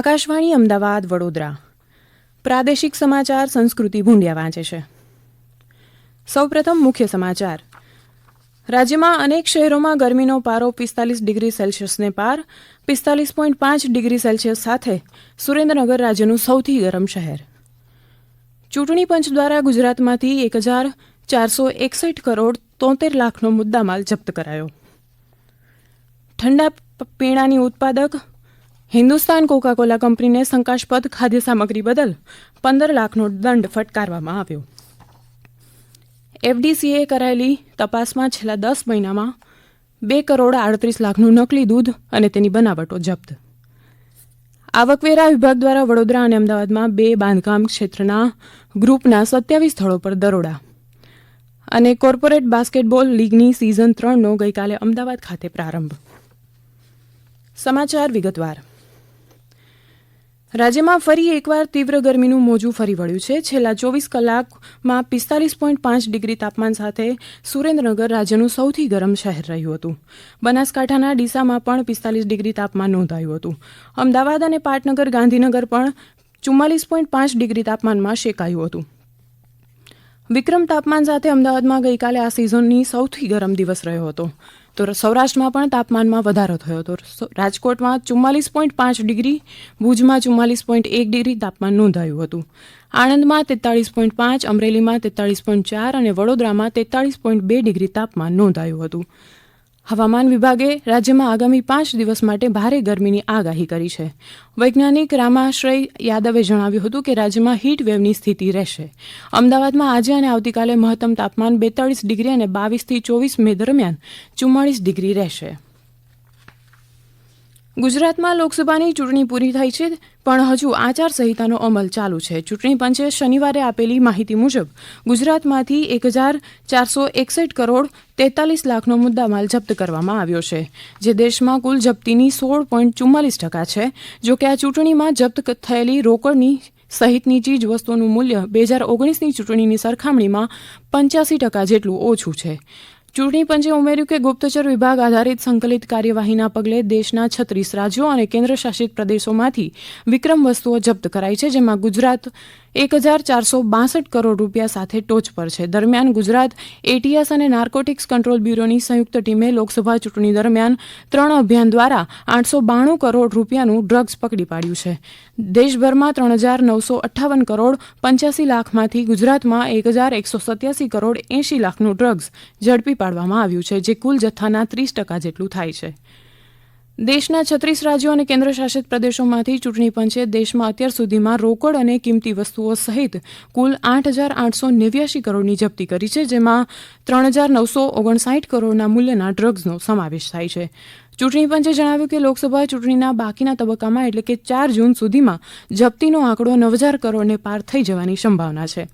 આકાશવાણી અમદાવાદ, વડોદરા. પ્રાદેશિક સમાચાર સંસ્કૃતિ ભૂંડિયા વાંચે છે. સૌપ્રથમ મુખ્ય સમાચાર. રાજ્યમાં અનેક શહેરોમાં ગરમીનો પારો પિસ્તાલીસ ડિગ્રી સેલ્સિયસને પાર, પિસ્તાલીસ પોઈન્ટ પાંચ ડિગ્રી સેલ્સિયસ સાથે સુરેન્દ્રનગર રાજ્યનું સૌથી ગરમ શહેર. ચૂંટણી પંચ દ્વારા ગુજરાતમાંથી એક હજાર ચારસો એકસઠ કરોડ તોતેર લાખનો મુદ્દામાલ જપ્ત કરાયો. ઠંડા પીણાની ઉત્પાદક હિન્દુસ્તાન કોકાકોલા કંપનીને શંકાસ્પદ ખાદ્ય સામગ્રી બદલ પંદર લાખનો દંડ ફટકારવામાં આવ્યો. એફડીસીએ કરાયેલી તપાસમાં છેલ્લા દસ મહિનામાં બે કરોડ આડત્રીસ લાખનું નકલી દૂધ અને તેની બનાવટો જપ્ત. આવકવેરા વિભાગ દ્વારા વડોદરા અને અમદાવાદમાં બે બાંધકામ ક્ષેત્રના ગ્રુપના સત્યાવીસ સ્થળો પર દરોડા. અને કોર્પોરેટ બાસ્કેટબોલ લીગની સિઝન ત્રણનો ગઈકાલે અમદાવાદ ખાતે પ્રારંભ. સમાચાર વિગતવાર. રાજ્યમાં ફરી એકવાર તીવ્ર ગરમીનું મોજું ફરી વળ્યું છે. છેલ્લા ચોવીસ કલાકમાં પિસ્તાલીસ પોઈન્ટ પાંચ ડિગ્રી તાપમાન સાથે સુરેન્દ્રનગર રાજ્યનું સૌથી ગરમ શહેર રહ્યું હતું. બનાસકાંઠાના ડીસામાં પણ પિસ્તાલીસ ડિગ્રી તાપમાન નોંધાયું હતું. અમદાવાદ અને પાટનગર ગાંધીનગર પણ ચુમ્માલીસ પોઈન્ટ પાંચ ડિગ્રી તાપમાનમાં શેકાયું હતું. વિક્રમ તાપમાન સાથે અમદાવાદમાં ગઈકાલે આ સિઝનની સૌથી ગરમ દિવસ રહ્યો હતો. તો સૌરાષ્ટ્રમાં પણ તાપમાનમાં વધારો થયો હતો. રાજકોટમાં ચુમ્માલીસ પોઈન્ટ પાંચ ડિગ્રી, ભુજમાં ચુમ્માલીસ પોઈન્ટ એક ડિગ્રી તાપમાન નોંધાયું હતું. આણંદમાં તેતાળીસ પોઈન્ટ પાંચ, અમરેલીમાં તેતાળીસ પોઈન્ટ ચાર અને વડોદરામાં તેતાળીસ પોઈન્ટ બે ડિગ્રી તાપમાન નોંધાયું હતું. હવામાન વિભાગે રાજ્યમાં આગામી પાંચ દિવસ માટે ભારે ગરમીની આગાહી કરી છે. વૈજ્ઞાનિક રામાશ્રય યાદવે જણાવ્યું હતું કે રાજ્યમાં હીટ વેવની સ્થિતિ રહેશે. અમદાવાદમાં આજે અને આવતીકાલે મહત્તમ તાપમાન બેતાળીસ ડિગ્રી અને બાવીસથી ચોવીસ મે દરમિયાન ચુમ્માળીસ ડિગ્રી રહેશે. ગુજરાતમાં લોકસભાની ચૂંટણી પૂરી થઈ છે, પણ હજુ આચારસંહિતાનો અમલ ચાલુ છે. ચૂંટણી પંચે શનિવારે આપેલી માહિતી મુજબ, ગુજરાતમાંથી એક હજાર ચારસો એકસઠ કરોડ તેતાલીસ લાખનો મુદ્દામાલ જપ્ત કરવામાં આવ્યો છે, જે દેશમાં કુલ જપ્તીની સોળ પોઈન્ટ ચુમ્માલીસ ટકા છે. જોકે આ ચૂંટણીમાં જપ્ત થયેલી રોકડની સહિતની ચીજ વસ્તુઓનું મૂલ્ય બે હજાર ઓગણીસની ચૂંટણીની સરખામણીમાં પંચ્યાસી ટકા જેટલું ઓછું છે. ચૂંટણી પંચે ઉમેર્યું કે ગુપ્તચર વિભાગ આધારિત સંકલિત કાર્યવાહીના પગલે દેશના છત્રીસ રાજ્યો અને કેન્દ્રશાસિત પ્રદેશોમાંથી વિક્રમ વસ્તુઓ જપ્ત કરાઈ છે, જેમાં ગુજરાત એક હજાર ચારસો બાસઠ કરોડ રૂપિયા સાથે ટોચ પર છે. દરમિયાન ગુજરાત એટીએસ અને નાર્કોટિક્સ કંટ્રોલ બ્યુરોની સંયુક્ત ટીમે લોકસભા ચૂંટણી દરમિયાન ત્રણ અભિયાન દ્વારા આઠસો બાણું કરોડ રૂપિયાનું ડ્રગ્સ પકડી પાડ્યું છે. દેશભરમાં ત્રણ હજાર નવસો અઠ્ઠાવન કરોડ પંચ્યાસી લાખમાંથી ગુજરાતમાં એક હજાર એકસો સત્યાસી કરોડ એંશી લાખનું ડ્રગ્સ ઝડપી પાડવામાં આવ્યું છે, જે કુલ જથ્થાના ત્રીસ ટકા જેટલું થાય છે. દેશના છત્રીસ રાજ્યો અને કેન્દ્રશાસિત પ્રદેશોમાંથી ચૂંટણી પંચે દેશમાં અત્યાર સુધીમાં રોકડ અને કિંમતી વસ્તુઓ સહિત કુલ આઠ હજાર આઠસો નેવ્યાસી કરોડની જપ્તી કરી છે, જેમાં ત્રણ હજાર નવસો ઓગણસાઠ કરોડના મૂલ્યના ડ્રગ્સનો સમાવેશ થાય છે. ચૂંટણી પંચે જણાવ્યું કે લોકસભા ચૂંટણીના બાકીના તબક્કામાં એટલે કે ચાર જૂન સુધીમાં જપ્તીનો આંકડો નવ હજાર કરોડને પાર થઈ જવાની સંભાવના છે.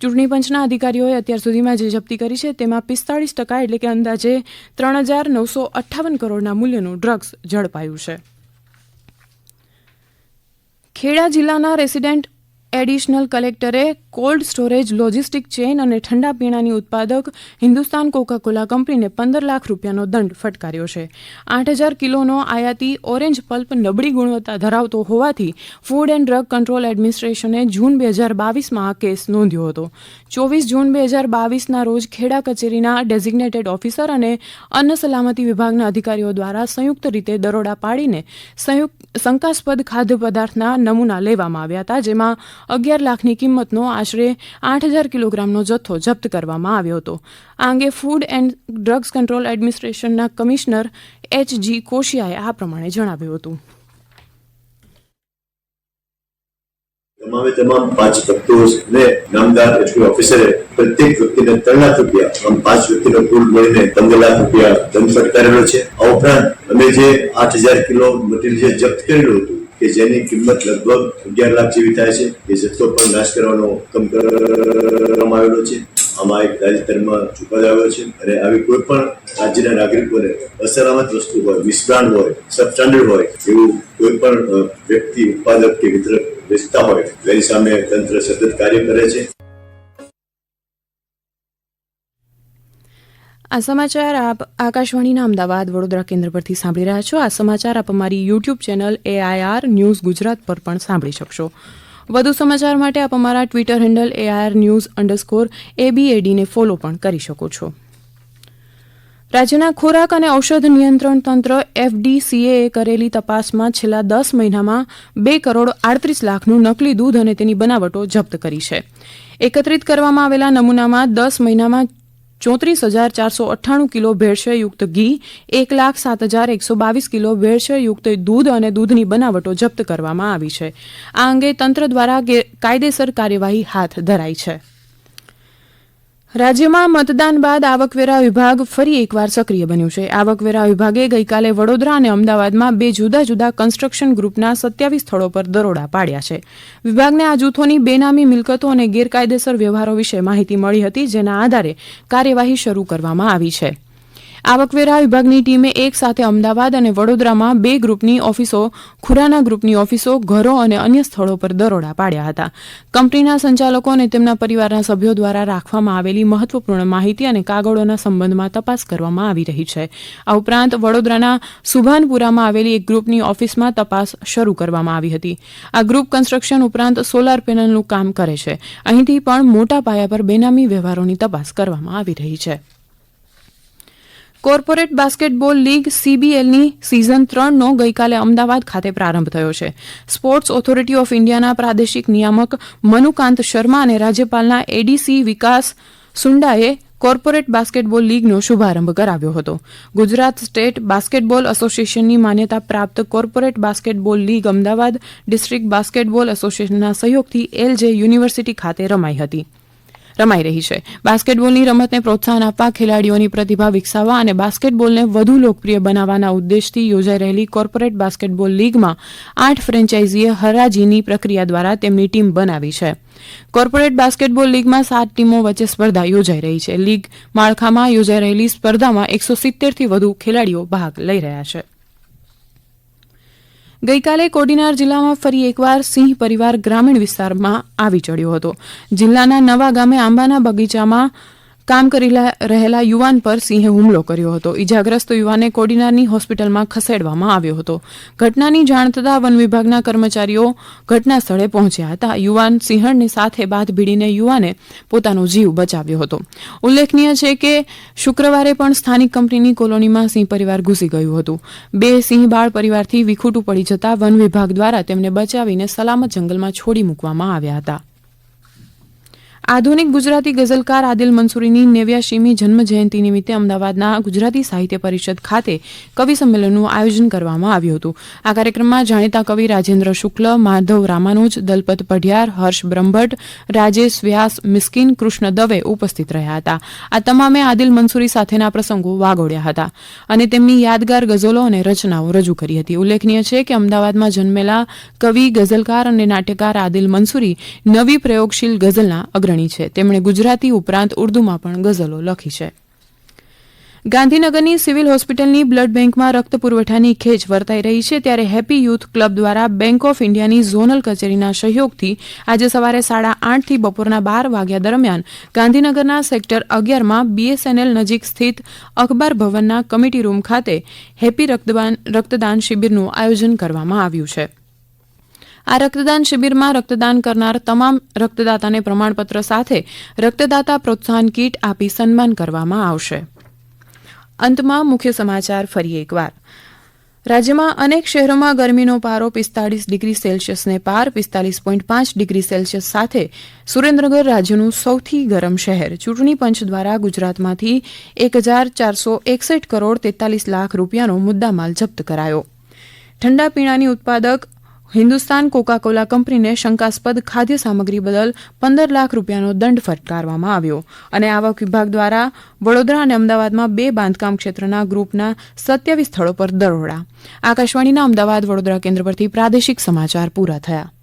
ચૂંટણી પંચના અધિકારીઓએ અત્યાર સુધીમાં જે જપ્તી કરી છે તેમાં પિસ્તાળીસ ટકા એટલે કે અંદાજે ત્રણ હજાર નવસો અઠ્ઠાવન કરોડના મૂલ્યનું ડ્રગ્સ ઝડપાયું છે. ખેડા જિલ્લાના રેસિડેન્ટ એડિશનલ કલેક્ટરે કોલ્ડ સ્ટોરેજ લોજિસ્ટિક ચેઇન અને ઠંડા પીણાની ઉત્પાદક હિન્દુસ્તાન કોકાકોલા કંપનીને પંદર લાખ રૂપિયાનો દંડ ફટકાર્યો છે. આઠ હજાર કિલોનો આયાતી ઓરેન્જ પલ્પ નબળી ગુણવત્તા ધરાવતો હોવાથી ફૂડ એન્ડ ડ્રગ કંટ્રોલ એડમિનિસ્ટ્રેશને જૂન બે હજાર બાવીસમાં આ કેસ નોંધ્યો હતો. ચોવીસ જૂન બે હજાર બાવીસના રોજ ખેડા કચેરીના ડેઝિગ્નેટેડ ઓફિસર અને અન્ન સલામતી વિભાગના અધિકારીઓ દ્વારા સંયુક્ત રીતે દરોડા પાડીને સંયુક્ત શંકાસ્પદ ખાદ્ય પદાર્થના નમૂના લેવામાં આવ્યા હતા, જેમાં અગિયાર લાખની કિંમતનો આશરે આઠ હજાર કિલોગ્રામનો જથ્થો જપ્ત કરવામાં આવ્યો હતો. આ અંગે ફૂડ એન્ડ ડ્રગ્સ કંટ્રોલ એડમિનિસ્ટ્રેશનના કમિશનર એચ જી કોશિયાએ આ પ્રમાણે જણાવ્યું હતું. તમામે તમામ પાંચ વ્યક્તિઓને નામદાર એસપી ઓફિસરે પ્રત્યેક વ્યક્તિને ત્રણ લાખ રૂપિયા, આમ પાંચ વ્યક્તિનો કુલ મળીને પંદર લાખ રૂપિયા દંડ ફટકારેલો છે. આ ઉપરાંત અમે જે આઠ હજાર કિલો મટીરિયલ જે જપ્ત કરેલું હતું કે જેની કિંમત લગભગ અગિયાર લાખ જેવી થાય છે. એ જથ્થો પણ નાશ કરવાનો હુકમ કરવામાં આવેલો છે. આમાં એક તાજેતરમાં ચુકાદો આવ્યો છે અને આવી કોઈ પણ રાજ્યના નાગરિકોને અસલામત વસ્તુ હોય મિસબ્રાન્ડ હોય, સબસ્ટાન્ડર્ડ હોય, એવું કોઈ પણ વ્યક્તિ, ઉત્પાદક કે વિતરક વેચતા હોય તેની સામે તંત્ર સતત કાર્ય કરે છે. આ સમાચાર આપ આકાશવાણીના અમદાવાદ વડોદરા કેન્દ્ર પરથી સાંભળી રહ્યા છો. આ સમાચાર આપ અમારી YouTube channel AIR news Gujarat પર પણ સાંભળી શકશો. વધુ સમાચાર માટે આપ અમારા Twitter handle AIR news underscore એબીએડીને follow પણ કરી શકો છો. રાજ્યના ખોરાક અને ઔષધ નિયંત્રણ તંત્ર એફડીસીએ કરેલી તપાસમાં છેલ્લા દસ મહિનામાં બે કરોડ આડત્રીસ લાખનું નકલી દૂધ અને તેની બનાવટો જપ્ત કરી છે. એકત્રિત કરવામાં આવેલા નમૂનામાં દસ મહિનામાં ચોત્રીસ હજાર ચારસો અઠ્ઠાણું કિલો ભેળસેળયુક્ત ઘી, એક લાખ સાત હજાર એકસો બાવીસ કિલો ભેળસેળયુક્ત દૂધ અને દૂધની બનાવટો જપ્ત કરવામાં આવી છે. આ અંગે તંત્ર દ્વારા કાયદેસર કાર્યવાહી હાથ ધરાઈ છે. રાજ્યમાં મતદાન બાદ આવકવેરા વિભાગ ફરી એકવાર સક્રિય બન્યું છે. આવકવેરા વિભાગે ગઈકાલે વડોદરા અને અમદાવાદમાં બે જુદા જુદા કન્સ્ટ્રક્શન ગ્રુપના સત્યાવીસ સ્થળો પર દરોડા પાડ્યા છે. વિભાગને આ જૂથોની બેનામી મિલકતો અને ગેરકાયદેસર વ્યવહારો વિશે માહિતી મળી હતી, જેના આધારે કાર્યવાહી શરૂ કરવામાં આવી છે. આવકવેરા વિભાગની ટીમે એક સાથે અમદાવાદ અને વડોદરામાં બે ગ્રુપની ઓફિસો, ખુરાના ગ્રુપની ઓફિસો, ઘરો અને અન્ય સ્થળો પર દરોડા પાડ્યા હતા. કંપનીના સંચાલકો અને તેમના પરિવારના સભ્યો દ્વારા રાખવામાં આવેલી મહત્વપૂર્ણ માહિતી અને કાગળોના સંબંધમાં તપાસ કરવામાં આવી રહી છે. આ ઉપરાંત વડોદરાના સુભાનપુરામાં આવેલી એક ગ્રુપની ઓફિસમાં તપાસ શરૂ કરવામાં આવી હતી. આ ગ્રુપ કન્સ્ટ્રક્શન ઉપરાંત સોલાર પેનલનું કામ કરે છે. અહીંથી પણ મોટા પાયા પર બેનામી વ્યવહારોની તપાસ કરવામાં આવી રહી છે. કોર્પોરેટ બાસ્કેટબોલ લીગ સીબીએલની સિઝન ત્રણનો ગઈકાલે અમદાવાદ ખાતે પ્રારંભ થયો છે. સ્પોર્ટ્સ ઓથોરિટી ઓફ ઇન્ડિયાના પ્રાદેશિક નિયામક મનુકાંત શર્મા અને રાજ્યપાલના એડીસી વિકાસ સુંડાએ કોર્પોરેટ બાસ્કેટબોલ લીગનો શુભારંભ કરાવ્યો હતો. ગુજરાત સ્ટેટ બાસ્કેટબોલ એસોસિએશનની માન્યતા પ્રાપ્ત corporate basketball league Ahmedabad district basketball એસોસિએશનના સહયોગથી એલજે યુનિવર્સિટી ખાતે રમાઈ હતી. રમાઈ રહી છે. બાસ્કેટબોલની રમતને પ્રોત્સાહન આપવા ખેલાડીઓની પ્રતિભા વિકસાવવા અને બાસ્કેટબોલને વધુ લોકપ્રિય બનાવવાના ઉદ્દેશથી યોજાઈ રહેલી કોર્પોરેટ બાસ્કેટબોલ લીગમાં આઠ ફ્રેન્ચાઇઝીએ હરાજીની પ્રક્રિયા દ્વારા તેમની ટીમ બનાવી છે. કોર્પોરેટ બાસ્કેટબોલ લીગમાં સાત ટીમો વચ્ચે સ્પર્ધા યોજાઈ રહી છે. લીગ માળખામાં યોજાઈ રહેલી સ્પર્ધામાં એકસો સિત્તેરથી વધુ ખેલાડીઓ ભાગ લઈ રહ્યા છે. ગઈકાલે કોડીનાર જિલ્લામાં ફરી એકવાર સિંહ પરિવાર ગ્રામીણ વિસ્તારમાં આવી ચડ્યો હતો. જિલ્લાના નવા ગામે આંબાના બગીચામાં કામ કરી રહેલા યુવાન પર સિંહે હુમલો કર્યો હતો. ઈજાગ્રસ્ત યુવાને કોડીનારની હોસ્પિટલમાં ખસેડવામાં આવ્યો હતો. ઘટનાની જાણ થતાં વન વિભાગના કર્મચારીઓ ઘટના સ્થળે પહોંચ્યા હતા. યુવાન સિંહણની સાથે બાદ ભીડીને યુવાને પોતાનો જીવ બચાવ્યો હતો. ઉલ્લેખનીય છે કે શુક્રવારે પણ સ્થાનિક કંપનીની કોલોનીમાં સિંહ પરિવાર ઘૂસી ગયું હતું. બે સિંહ બાળ પરિવારથી વિખૂટું પડી જતા વન વિભાગ દ્વારા તેમને બચાવીને સલામત જંગલમાં છોડી મૂકવામાં આવ્યા હતા. આધુનિક ગુજરાતી ગઝલકાર આદિલ મંસૂરીની નેવ્યાશીમી જન્મ જયંતિ નિમિત્તે અમદાવાદના ગુજરાતી સાહિત્ય પરિષદ ખાતે કવિ સંમેલનનું આયોજન કરવામાં આવ્યું હતું. આ કાર્યક્રમમાં જાણીતા કવિ રાજેન્દ્ર શુક્લ, માધવ રામાનુજ, દલપત પઢિયાર, હર્ષ બ્રહ્મભટ્ટ, રાજેશ વ્યાસ, મિસ્કિન, કૃષ્ણ દવે ઉપસ્થિત રહ્યા હતા. આ તમામે આદિલ મંસૂરી સાથેના પ્રસંગો વાગોળ્યા હતા અને તેમની યાદગાર ગઝલો અને રચનાઓ રજૂ કરી હતી. ઉલ્લેખનીય છે કે અમદાવાદમાં જન્મેલા કવિ, ગઝલકાર અને નાટ્યકાર આદિલ મંસૂરી નવી પ્રયોગશીલ ગઝલના અગ્રણી છે. તેમણે ગુજરાતી ઉપરાંત ઉર્દુમાં પણ ગઝલો લખી છે. ગાંધીનગરની સિવિલ હોસ્પિટલની બ્લડ બેંકમાં રક્ત પુરવઠાની ખેંચ વર્તાઈ રહી છે ત્યારે હેપી યુથ ક્લબ દ્વારા બેંક ઓફ ઇન્ડિયાની ઝોનલ કચેરીના સહયોગથી આજે સવારે સાડા આઠથી બપોરના બાર વાગ્યા દરમિયાન ગાંધીનગરના સેક્ટર અગિયારમાં બીએસએનએલ નજીક સ્થિત અખબાર ભવનના કમિટી રૂમ ખાતે હેપી રક્તદાન રક્તદાન શિબિરનું આયોજન કરવામાં આવ્યું છે. આ રક્તદાન શિબિરમાં રક્તદાન કરનાર તમામ રક્તદાતાને પ્રમાણપત્ર સાથે રક્તદાતા પ્રોત્સાહન કીટ આપી સન્માન કરવામાં આવશે. અંતમાં મુખ્ય સમાચાર ફરી એકવાર. રાજ્યમાં અનેક શહેરોમાં ગરમીનો પારો પિસ્તાળીસ ડિગ્રી સેલ્સિયસને પાર પિસ્તાલીસ પોઈન્ટ પાંચ ડિગ્રી સેલ્સિયસ સાથે સુરેન્દ્રનગર રાજ્યનું સૌથી ગરમ શહેર. ચૂંટણી પંચ દ્વારા ગુજરાતમાંથી એક હજાર ચારસો એકસઠ કરોડ તેતાલીસ લાખ રૂપિયાનો મુદ્દામાલ જપ્ત કરાયો. ઠંડા પીણાની ઉત્પાદક હિન્દુસ્તાન કોકા કોલા કંપનીને શંકાસ્પદ ખાદ્ય સામગ્રી બદલ પંદર લાખ રૂપિયાનો દંડ ફટકારવામાં આવ્યો અને આવક વિભાગ દ્વારા વડોદરા અને અમદાવાદમાં બે બાંધકામ ક્ષેત્રના ગ્રુપના સત્યાવીસ સ્થળો પર દરોડા. આકાશવાણીના અમદાવાદ વડોદરા કેન્દ્ર પરથી પ્રાદેશિક સમાચાર પૂરા થયા.